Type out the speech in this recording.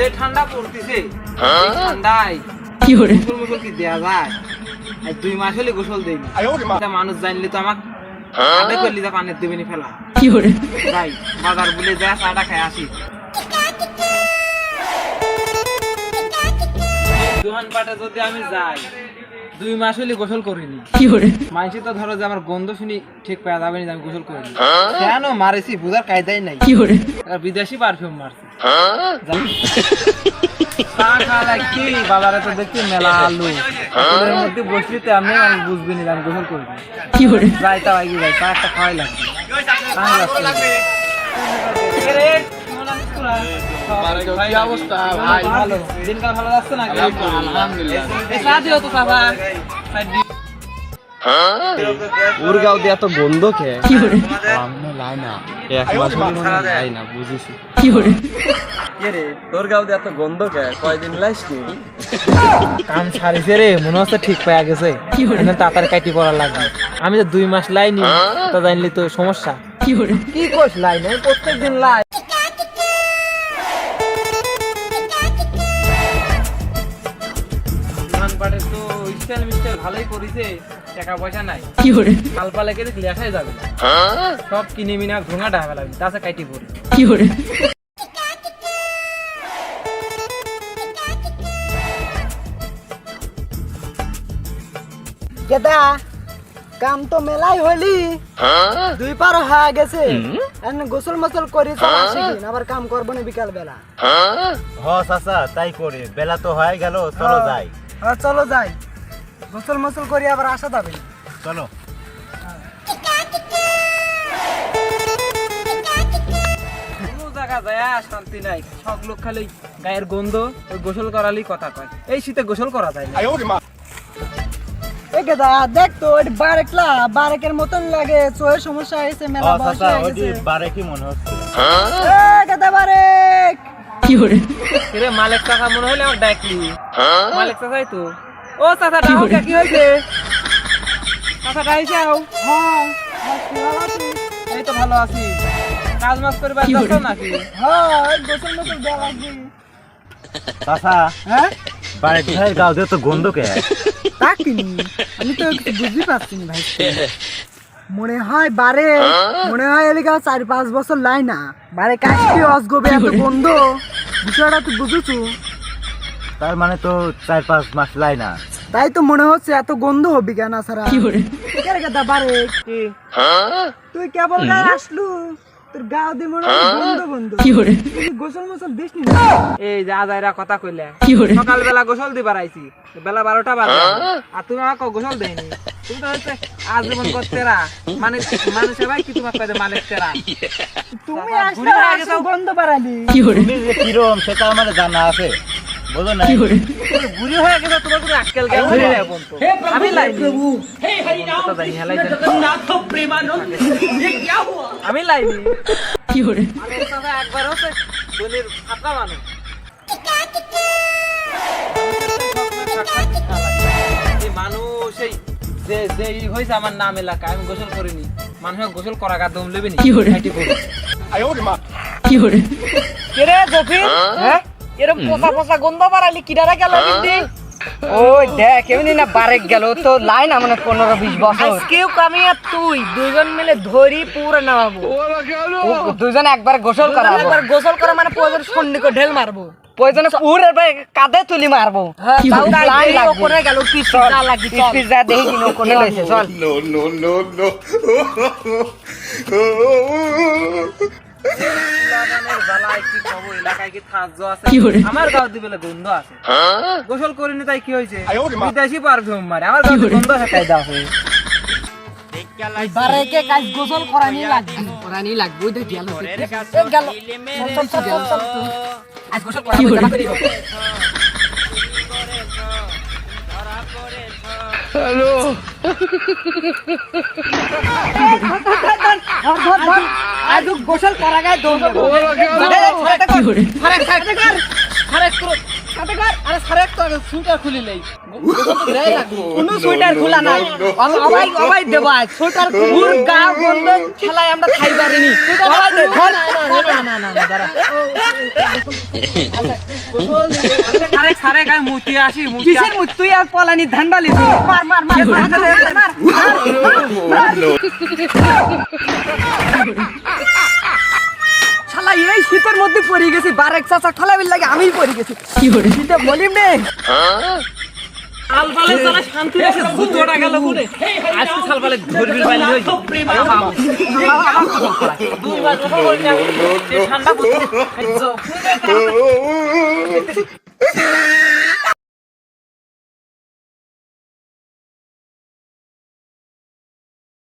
যে ঠান্ডা পড়তেছে এই ঠান্ডায় কি hore গোসল কি দেয়া যায়? আর দুই মাস হলে গোসল দেই মানুষ জানলে তো আমাকে আদে করলি যা পানির দেবেনি ফেলা। কি hore যাই বাজার বলে যা চাটা খাই আসি। দোকান পাটে যদি আমি যাই দুই মাস হলে গোসল করিনি মানসি তো ধরো যে আমার গন্ধ শুনি ঠিক পাওয়া যাবে না আমি গোসল করিনি কেন মারেছি বুঝার কায়দাই নাই বিদেশি পারফিউম মারছি কি বাজারে তো দেখছি মেলা আলু আলুর মধ্যে বসলি তো আমি আমি বুঝবি না আমি গোসল করিনি কি hore যাই তা আগে যাই চা একটা খাওয়াই লাগবে চা লাগবে। এ রে, কেমন আছিস তোরা? ভাই, অবস্থা, ভাই? ভালো। দিনকাল ভালো যাচ্ছে না আলহামদুলিল্লাহ। এই চা দিও তো চাচা চাই দিও। উরগাঁও দিয়ে এত গন্ধ কে? কি hore আমি লাই না এক মাস হলো মনে লাই না বুঝেছি। কি hore তোর গাঁও দিয়ে এত গন্ধ কে? কয়দিন লাইস নি কাম রে মনে হচ্ছে ঠিক পাওয়া গেছে। কি তাড়াতাড়ি কাটি পড়া লাগবে। আমি তো দুই মাস লাইনি তা জানলি তো সমস্যা। কি hore কি লাই প্রত্যেক দিন লাই স্টাইল মিস্টাইল ভালোই করেছে টাকা পয়সা নাই। কি hore কাল পালে কেটে লেখাই যাবে সব কিনে মিনা ঘোঙা ঢাকা লাগবে তাছাড়া কাটি পড়ি। কি hore কেদা কাম তো মেলাই হইলি দুই পার হয়ে গেছে। এখন গোসল মোসল করি আসি আবার কাম করব না বিকাল বেলা হ চাচা তাই করি। বেলা তো হয়ে গেল চলো যাই। হ্যাঁ, চলো যাই। গোসল মোসল করি আবার আসা যাবে। চলো। কোনো জায়গা যায় আর শান্তি নাই। সব লোক খালি গায়ের গন্ধ গোসল করালি কথা কয়। এই শীতে গোসল করা যায় না। দেখ তো ওই বারেকলা বারেকের মতন লাগে চোখের সমস্যা হয়েছে মেলা বয়স হয়ে গেছে মনে হচ্ছে। বারেক! কি hore রে মালিক চাচা মনে হলে আমার ডাকলি। মালিক চাচাই তো ও চাচা কি ডাও কি হয়েছে চাচা ডাইছে আও হ্যাঁ হ্যাঁ? এই তো ভালো আছি। কাজ মাস যাচ্ছ নাকি? হ্যাঁ ওই গোসল মোসল দেওয়া লাগবে চাচা হ্যাঁ? বারে কোথায় গাও দিয়ে তো গন্ধ কে? তা আমি তো কিছু বুঝতে পারছি না ভাই। মনে হয় বারে মনে হয় এলাকা চার পাঁচ বছর লাই না। বারে কাশি অসগবে এত গন্ধ। বিষয়টা তুই বুঝেছু? তার মানে তো চার পাঁচ মাস লাই না। তাই তো মনে হচ্ছে এত গন্ধ হবি কেন ছাড়া কি hore কে রে। গাদা বারে তুই কেবল গায়ে আসলু। তোর গাও দিয়ে মনে হয়? গন্ধ গন্ধ কি hore তুই গোসল মোসল দিস নি এই যা যাইরা কথা কইলে। কি hore সকালবেলা গোসল দিবার আইছি। বেলা বারোটা বাজে। আর তুমি আমাকে গোসল দেয়নি। তুমি তো হচ্ছে আজীবন করতেরা। মানে মানুষের ভাই কি তোমার কাছে মালিক তেরা? তুমি আসলে বুড়ি গন্ধ বাড়ালি। কি hore তুমি যে কিরম সেটা আমার জানা আছে। বলো না কি hore তুমি বুড়ি হয়ে গেছে তোমার কোনো আক্কেল জ্ঞান নেই রে এখন তো। আমি লাইনি প্রভু হে হরি নাম জানি হেলাই আমি লাইনি কি hore মালিক একবার হচ্ছে ফাঁকা মানুষ যে যে ই হয়েছে আমার নাম এলাকা আমি গোসল করিনি। মানুষের গোসল করা গা দম লেবে নি? কি করে? খাইতে করে। কি hore কেরে জফি হ্যাঁ? এরকম পোষা পোষা গন্ধ বাড়ালি কিডারা গেল কিন্তু ওই দেখ এমনি না বারেক গেল তো লাই না মানে পনেরো বিশ বছর। আজকেও আমি আর তুই দুইজন মিলে ধরি পুরো নামাবো। দুইজন একবার গোসল করা একবার গোসল করা মানে প্রয়োজন সন্ধিকে ঢেল মারবো। প্রয়োজনে পুরো কাঁধে তুলি মারবো। ওপরে গেল পিস লাগি পিস যা লইছে চল। আছে? কি করে? আমার গাঁও দিবেলে গন্ধ আছে। গোসল করিনি তাই কি হয়েছে বিদেশি পারফিউম মারে আমার গাঁও গন্ধ আছে কায়দা আছে বারেকে কাজ গোসল করানি লাগবে। করানি লাগবে ওই দেখ গেল। গেল আজ গোসল কি hore ধর ধর ধর আজ গোসল করা গায়ে দৌড় সাথে কর। আরে সারে একটা সুইটার খুলি নেই কোনো সোয়েটার খোলা নাই। অবাই অবাই দেবা সোয়েটার পুর গা বন্ধ খেলায় আমরা খাই পারিনি। আরে সারে গায়ে মুতি আসি মুতি কিসের তুই আর পলানি ধান বালি মার মার মার মার, মার, মার, মার। শালা এই শীতের মধ্যে পড়ে গেছি বারেক চাচা খোলাবির লাগে আমি পড়ে গেছি। কি করে শীতে বলিম নে। শান্তি রেখে গেল আজকে সালবালে বাইলে হই ঠান্ডা